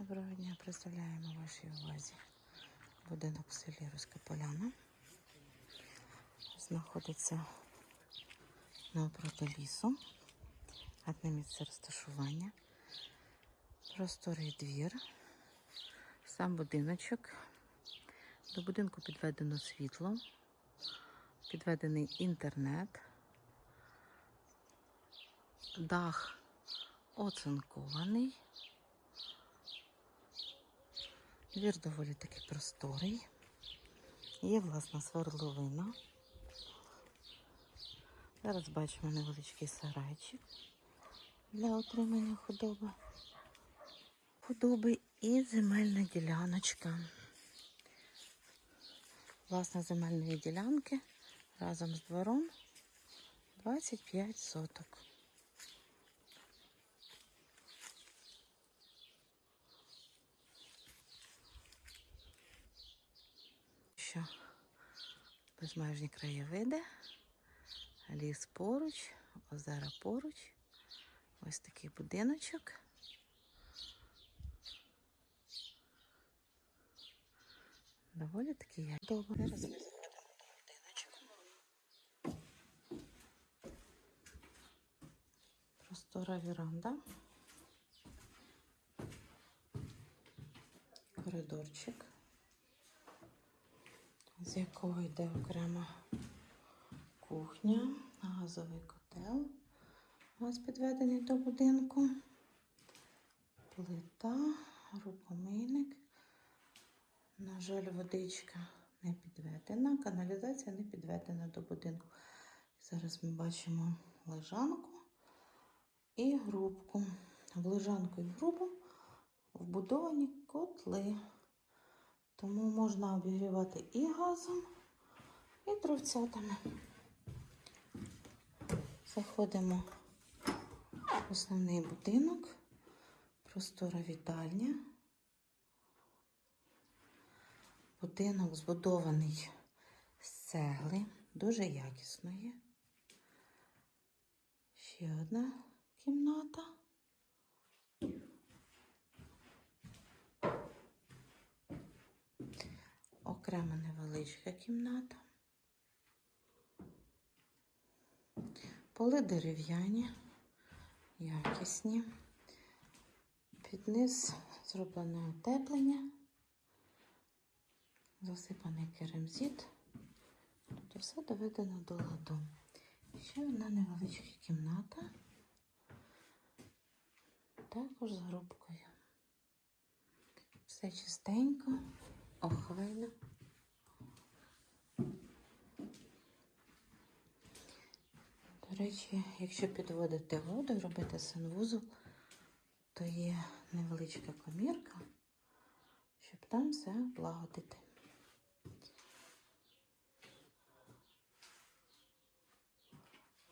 Доброго дня представляємо вашій увазі будинок в селі Руська Поляна. Знаходиться навпроти лісу. Одне місце розташування. Просторий двір. Сам будиночок. До будинку підведено світло, підведений інтернет. Дах оцинкований. Двір доволі таки просторий. Є власна свердловина. Зараз бачимо невеличкий сарайчик для отримання худоби. Худоби і земельна діляночка. Власна земельної ділянки разом з двором 25 соток. Що безмежні краєвиди, ліс поруч, озера поруч. Ось такий будиночок. Доволі таки я добре. Зараз. Простора віранда. Коридорчик з якого йде окрема кухня, газовий котел. Газ підведений до будинку, плита, рукомийник. На жаль, водичка не підведена, каналізація не підведена до будинку. Зараз ми бачимо лежанку і грубку. В лежанку і грубу вбудовані котли. Тому можна обігрівати і газом, і дровцятами. Заходимо в основний будинок, простора вітальня. Будинок збудований з цегли, дуже якісної. Ще одна кімната. Окрема невеличка кімната. Поли дерев'яні, якісні. Під низ зроблене утеплення, засипаний керамзит. Тобто все доведено до ладу. Ще одна невеличка кімната, також з грубкою. Все чистенько, охайно. До речі, якщо підводити воду і робити санвузол, то є невеличка комірка, щоб там все облагодити.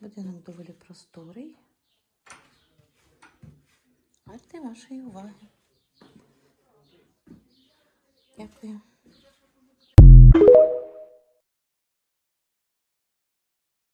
Будинок доволі просторий. Варти вашої уваги. Дякую.